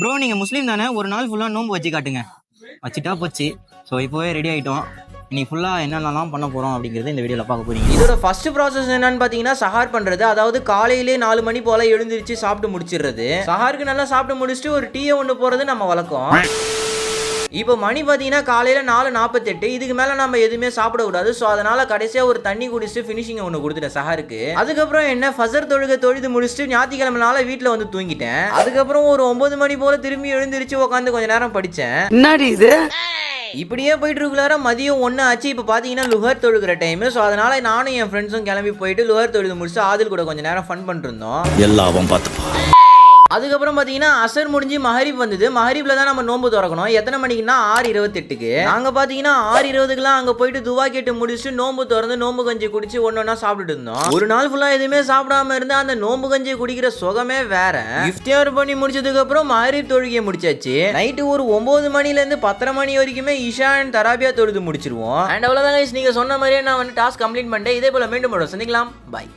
Bro நீங்கள் முஸ்லீம் தானே? ஒரு நாள் ஃபுல்லாக நோன்பு வச்சு காட்டுங்க. வச்சுட்டா போச்சு. ஸோ இப்போவே ரெடி ஆகிட்டோம் இன்னைக்கு ஃபுல்லாக என்னென்னலாம் பண்ண போகிறோம் அப்படிங்கிறத இந்த வீடியோவில் பார்க்க போகிறீங்க இதோட ஃபர்ஸ்ட் ப்ராசஸ் என்னன்னு பார்த்தீங்கன்னா சஹார் பண்ணுறது அதாவது காலையிலே நாலு மணி போல் எழுந்திருச்சு சாப்பிட்டு முடிச்சிடுறது. சஹாருக்கு நல்லா சாப்பிட்டு முடிச்சுட்டு ஒரு டீயை ஒன்று போகிறது நம்ம வழக்கம். இப்போ மணி பார்த்தீங்கன்னா காலையில் நாலு நாற்பத்தெட்டு. இதுக்கு மேலே நம்ம எதுவுமே சாப்பிடக்கூடாது. ஸோ அதனால கடைசியாக ஒரு தண்ணி குடிச்சிட்டு ஃபினிஷிங் ஒன்று கொடுத்துட்டேன் சஹாருக்கு அதுக்கப்புறம் என்ன ஃபசர் தொழுகை தொழுது முடிச்சுட்டு ஞாயிற்றுக்கிழமை நாள வீட்டில் வந்து தூங்கிட்டேன். அதுக்கப்புறம் ஒரு ஒன்பது மணி போல திரும்பி எழுந்திருச்சு உட்காந்து கொஞ்ச நேரம் படித்தேன் என்னடி இது? இப்படியே போயிட்டு இருக்குள்ளார மதியம் ஒன்று ஆச்சு. இப்போ பார்த்தீங்கன்னா லுகர் தொழுகிற டைம் ஸோ அதனால நானும் என் ஃப்ரெண்ட்ஸும் கிளம்பி போயிட்டு லுகர் தொழுது முடிச்சுட்டு ஆதில் கூட கொஞ்ச நேரம் ஃபன் எல்லாம் அவன் பார்த்துப்பான். அதுக்கப்புறம் பார்த்தீங்கன்னா அசர் முடிஞ்சு மஹரிப் வந்தது. மஹரிப்ல தான் நம்ம நோன்பு திறக்கணும். எத்தனை மணிக்குன்னா ஆறு இருபத்தெட்டுக்கு. நாங்க பார்த்தீங்கன்னா ஆறு இருபதுக்குலாம் அங்கே போயிட்டு துவா கேட்டு முடிச்சுட்டு நோன்பு திறந்து நோன்பு கஞ்சி குடிச்சு ஒன்று ஒன்றா சாப்பிட்டுட்டு இருந்தோம். ஒரு நாள் ஃபுல்லாக எதுவுமே சாப்பிடாம இருந்து அந்த நோன்பு கஞ்சி குடிக்கிற சுகமே வேற. இஃப்தியார் பண்ணி முடிச்சதுக்கு அப்புறம் மஹரிப் தொழுகையை முடிச்சாச்சு. நைட்டு ஒரு ஒன்பது மணிலேருந்து பத்தரை மணி வரைக்குமே இஷா அண்ட் தராபியா தொழுது முடிச்சிருவோம். அண்ட் அவ்வளோதான் நீங்கள் நீங்க சொன்ன மாதிரியே நான் வந்து டாஸ்க் கம்ப்ளீட் பண்ணிட்டேன். இதே போல மீண்டும் சந்திக்கலாம். பாய்